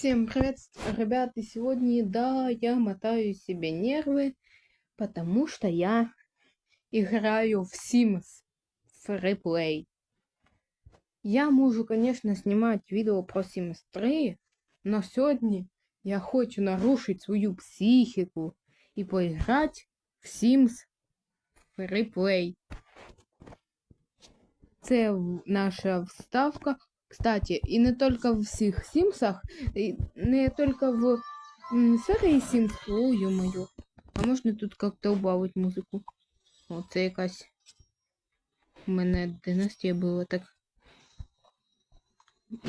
Всем привет, ребята! Сегодня, да, я мотаю себе нервы, потому что я играю в Sims Freeplay. Я могу, конечно, снимать видео про Sims 3, но сегодня я хочу нарушить свою психику и поиграть в Sims Freeplay. Це наша вставка Кстати, и не только в всех Симсах, и не только в серії Sims, о, ё-моё. А можна тут как-то убавить музику? Оце якась у мене династія була так.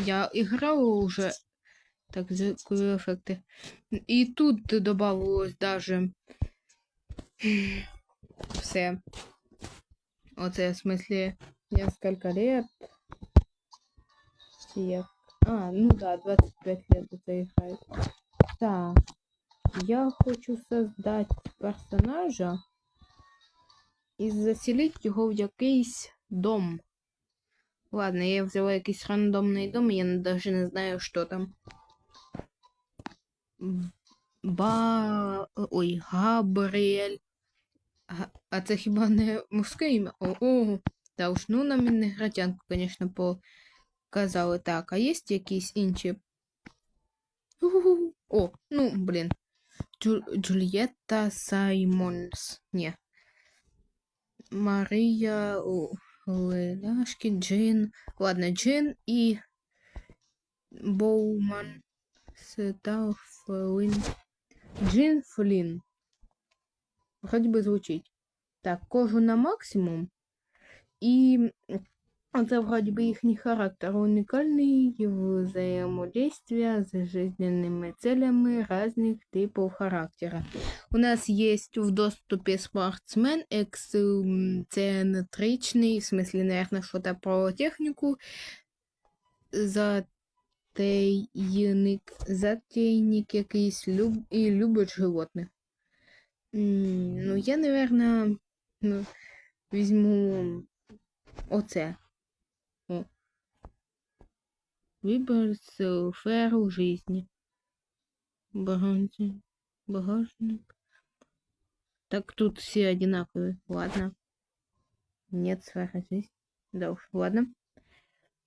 Я играла уже так звукові ефекти. І тут добавилось даже все. Оце в смысле несколько лет я... А, ну да, 25 лет это играет. Так. Я хочу создать персонажа і заселить його в якийсь дом. Ладно, я взяла якийсь рандомний дом, я навіть не знаю, що там. Ба... Ой, Габріель. А це хіба не мужське ім'я? О, о, та уж ну на мене гратянку, звісно, по казали так, а є якісь інші. О, ну, блін. Джу Джульєтта Саймонс. Ні. Марія Леляшки, Джин. Ладно, Джин і Боуман Сетафлин. Джин Флін. Вроді би звучить. Так, кожу на максимум. І это вроде бы их характер уникальный взаимодействия с жизненными целями разных типов характера. У нас есть в доступе спортсмен эксцентричный, в смысле, наверное, что-то про технику, затейник, затейник якийсь люб... и любит животных. Ну, я, наверное, ну, візьму оце. Выбор сферу жизни. Багажник. Багажник. Так тут все одинаковые. Ладно. Нет сферы жизни. Да уж, ладно.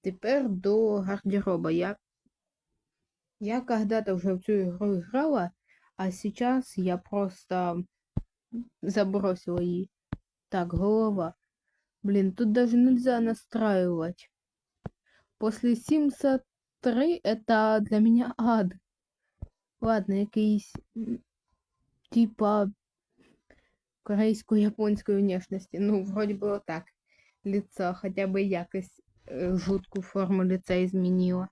Теперь до гардероба. Я, я когда-то уже в эту игру играла, а сейчас я просто забросила ее. Так, голова. Блин, тут даже нельзя настраивать. После Sims 3 это для меня ад. Ладно, якийсь типа корейсько-японської внешності. Ну, вроде было так. Лицо хотя бы якось э, жуткую форму лица изменила.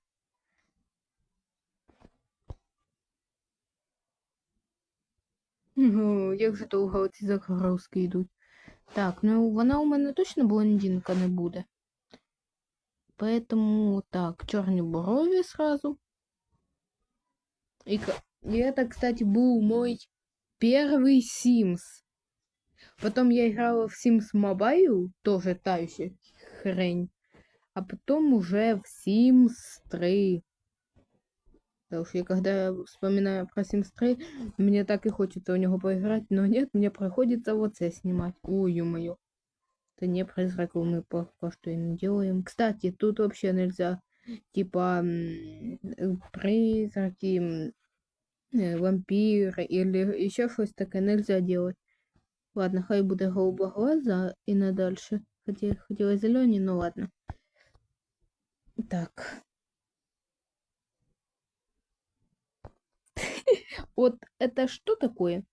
Ну, як же довго ці загрузки йдуть. Так, ну вона у мене точно блондинка не буде. Поэтому так, черные брови сразу. И, и это, кстати, был мой первый Sims. Потом я играла в Sims Mobile, тоже та еще хрень. А потом уже в Sims 3. Потому что я когда вспоминаю про Sims 3, мне так и хочется у него поиграть, но нет, мне приходится вот это снимать. Ой, ё-моё. Это не призраков мы пока что и не делаем. Кстати, тут вообще нельзя, типа, призраки, э, вампиры или еще что-то такое нельзя делать. Ладно, хай буде голубоглаза и на дальше. Хотя хотела зеленый, но ладно. Так. Вот это что такое?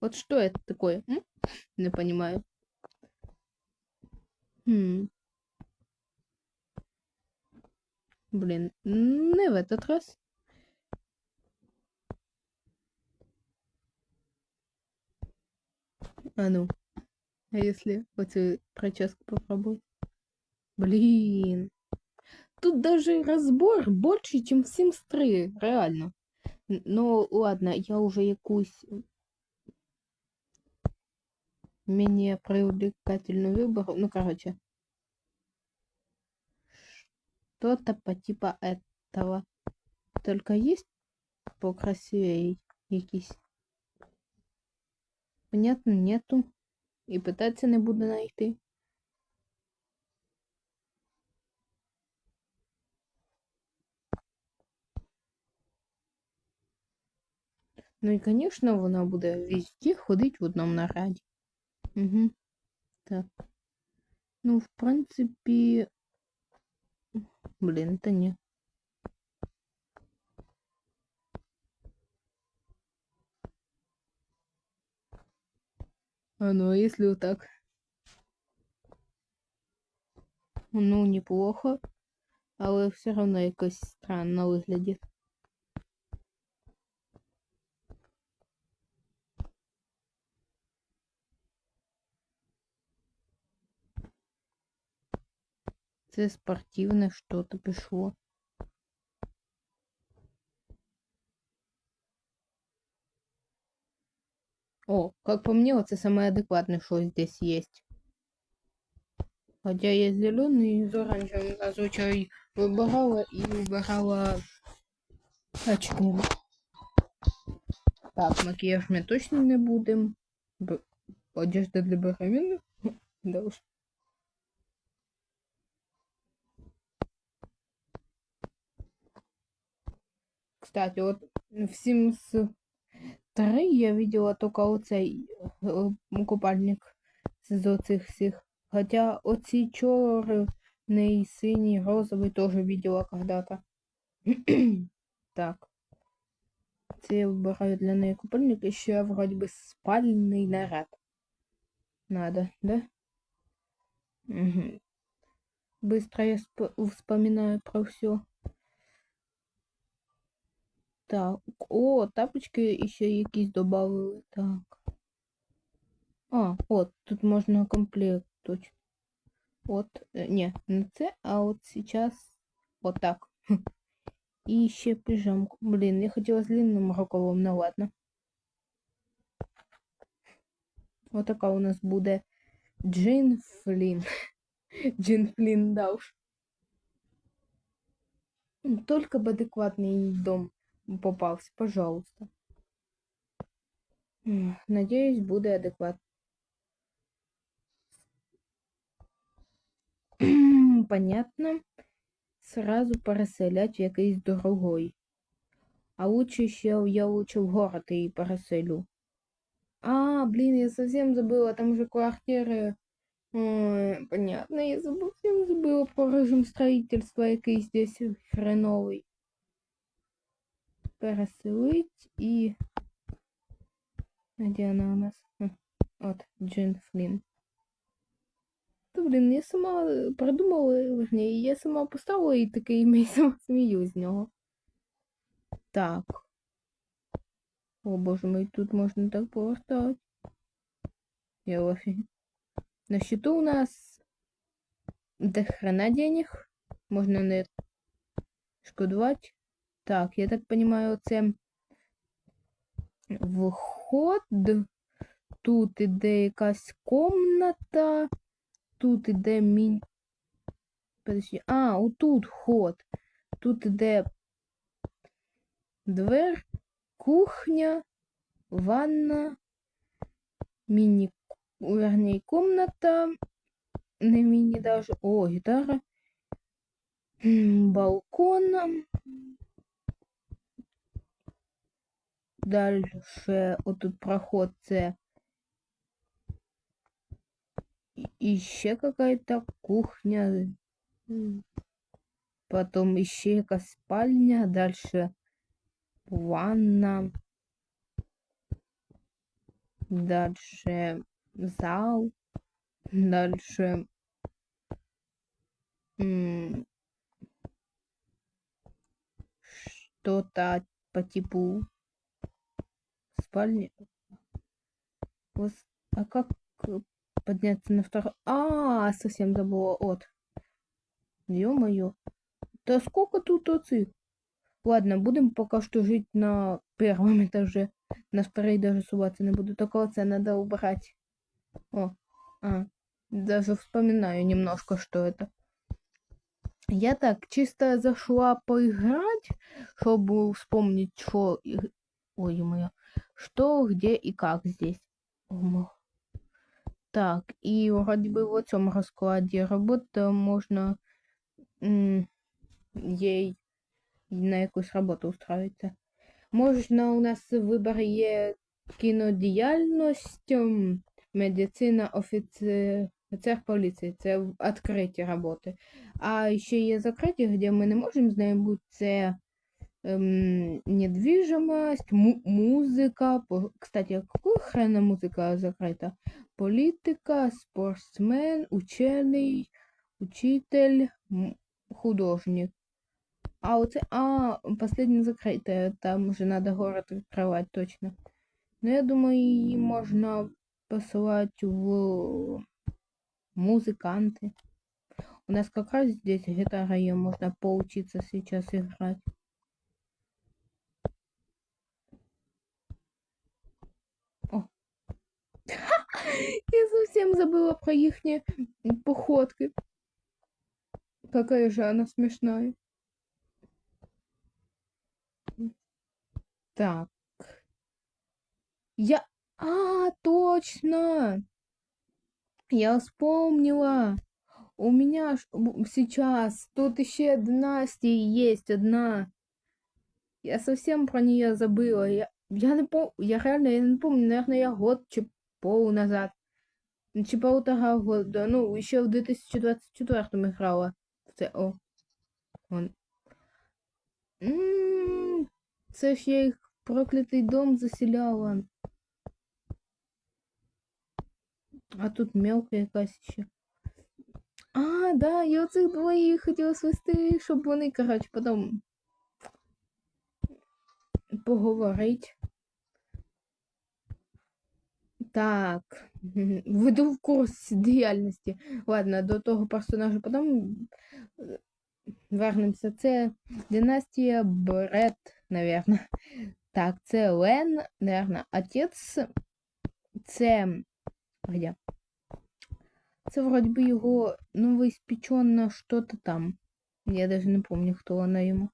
Вот что это такое? Не понимаю. Хм. Блин, не в этот раз. А ну. А если вот эту прическу попробовать? Блин. Тут даже разбор больше, чем в Sims 3, реально. Ну, ладно, я уже якусь менее привлекательный выбор. Ну, короче. Что-то по типа этого. Только есть покрасивее якісь? Понятно, нету. І питатися не буду знайти. Ну і, звісно, вона буде везде ходити в одному наряді. Угу. Так. Ну, в принципі. Блін, та ні. А ну, а если вот так? Ну, неплохо. Але все равно якось странно виглядить. Це спортивне що-то пішло. О, как по мне, вот это самое адекватное, что здесь есть. Хотя есть зеленый и оранжевый. Зазвичай вибирала і вибирала очки. Так, макияж ми точно не будем. Б... Одежда для беременных. Да уж. Кстати, вот в Sims 3 я видела только оцей е, купальник з оцих всіх. Хотя оці чорний, синій, розовий тоже видела когда-то. так. Це я вибираю для неї купальник і ще вроде бы спальний наряд. Надо, да? Угу. Быстро я вспоминаю про все. Так. О, тапочки ще якісь додали. Так. А, от, тут можна комплект точно. От, не, не це, а от сейчас вот так. І ще пижамку. Блін, я хотіла з длинним рукавом, ну ладно. Вот така у нас буде Джин Флін. Джин Флін, уж. Только бы адекватный дом попався, пожалуйста. Надеюсь, буде адекват. Понятно. Сразу переселять в якийсь другой. А лучше ще я лучше в город и переселю. А, блин, я совсем забыла, там же квартиры. Ой, понятно, я совсем забыла про режим строительства, який здесь хреновий. переселить і. Де вона у нас? От, Джин Флін. То, блін, я сама придумала, верні, я сама поставила і таке ім'я і сама смію з нього. Так. О боже мой, тут можна так повертати. Я в. На счету у нас до хрена денег. Можна не шкодувати. Так, я так понимаю, це вход. Тут іде якась комната. Тут іде мін. Подожди. А, отут ход. Тут іде двер, кухня, ванна, міні, вернее, комната. Не міні даже. О, гітара. Балкон. Дальше отут проход це і ще какая-то кухня. Потом еще якась спальня, дальше ванна. Дальше зал. Дальше что-то по типу спальни. А как подняться на второй? А, совсем забыла. от. Ё-моё. Да сколько тут оцих? Ладно, будем пока что жить на первом этаже. На второй даже суваться не буду. Только оце надо убрать. О, а. Даже вспоминаю немножко, что это. Я так чисто зашла поиграть, чтобы вспомнить, что... и- Ой, моя. Что, где и как здесь. Так, и вроде бы в этом раскладе работа можно ей на якусь роботу устроїться. Можна у нас вибір є кінодіяльність, медицина, офіцер, офіцер поліції. Це відкриті роботи. А ще є закриті, де ми не можемо з нею бути. Це ем, недвижимость, му- музика. По- Кстати, а какого хрена музика закрита? Політика, спортсмен, учений, учитель, м- художник. А оце, а, последнее закрытое, там уже надо город открывать точно. Но я думаю, її можна посылать в музыканты. У нас как раз здесь гитара, ее можно поучиться сейчас играть. Я совсем забыла про их походки. Какая же она смешная. Так. Я... А, точно! Я вспомнила. У меня ж сейчас тут еще династия есть одна. Я совсем про нее забыла. Я, я не помню, я реально я не помню, наверное, я год чи пол назад. Чи полтора года. Ну, еще в 2024 играла. в Це, о. Вон. М, Це ж я їх проклятий дом заселяла. А тут мелка якась ще. А, да, я оцих двоїх хотіла свести, щоб вони, коротше, потім поговорить. Так, веду в курс діяльності. Ладно, до того персонажа потім е, вернемося. Це династія Бред, наверно. Так, це Лен, наверно, отець. Це. Где? Це вроде бы його новоиспеченно что-то там. Я даже не помню, хто вона йому.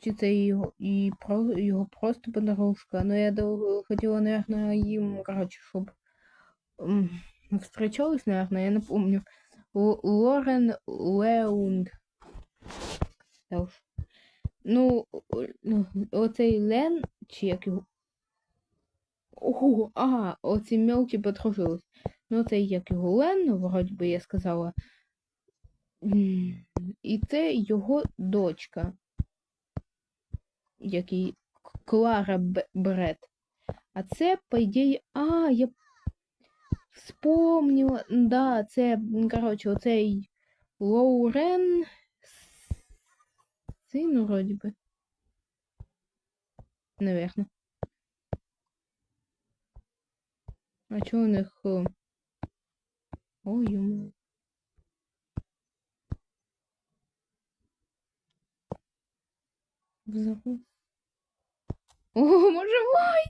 Чи це його, і про, його просто подружка. Ну я довго хотіла, наверное, їм, короче, щоб м, встречались, наверное, я не помню. Л- Лорен Леунд. Ну, ну, оцей Лен, чи як його. Ого, ага, оці мелкі подружились. Ну, це як його Лен, вроді би я сказала. І це його дочка. Який Клара Бред. А це, по ідеї. А, я вспомнила. Да, це, коротше, оцей Лоурен. Син, вроді би. Наверно. А чого у них. Ой, йому. Взорву. О, боже мой!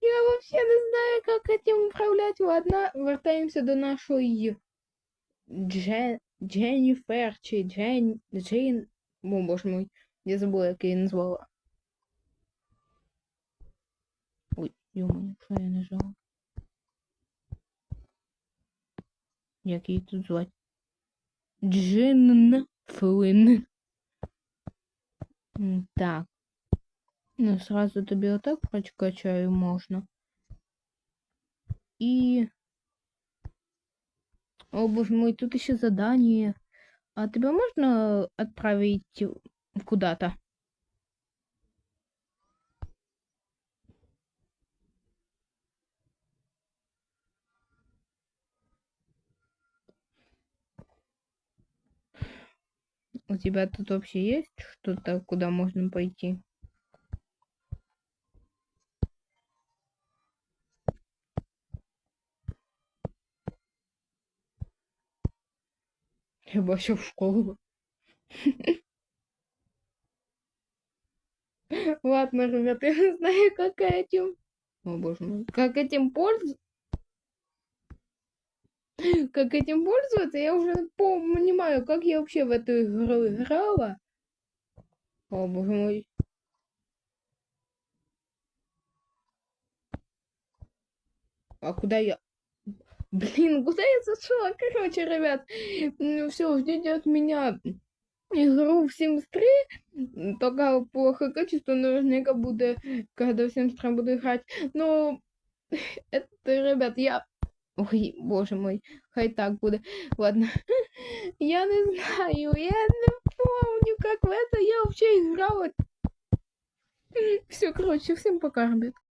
Я вообще не знаю, как этим управлять. Ладно, вертаємося до нашої Дже... Дженніфер чи Джен... Джейн. О, боже мой, я забула, як її назвала. Ой, йому, що я нажала? Як її тут звати? Джин Флин. Так. Ну, сразу тобі отак прокачаю можна. И... О, боже мой, тут еще задание. А тебя можно отправить куда-то? У тебя тут вообще есть что-то, куда можно пойти? Я вообще в школу. Ладно, ребята, я знаю, как этим. О, боже мой. Как этим пользоваться? как этим пользоваться, я уже понимаю, как я вообще в эту игру играла. О, боже мой. А куда я? Блин, куда я зашла? Короче, ребят, все, ждите от меня игру в Sims 3. М, Пока плохое качество, наверняка буду, когда в Sims 3 буду играть. Но это, ребят, я... Ой, боже мой, хай так буде. Ладно. Я не знаю, я не помню, как в это я вообще играла. Все, короче, всем пока, ребят.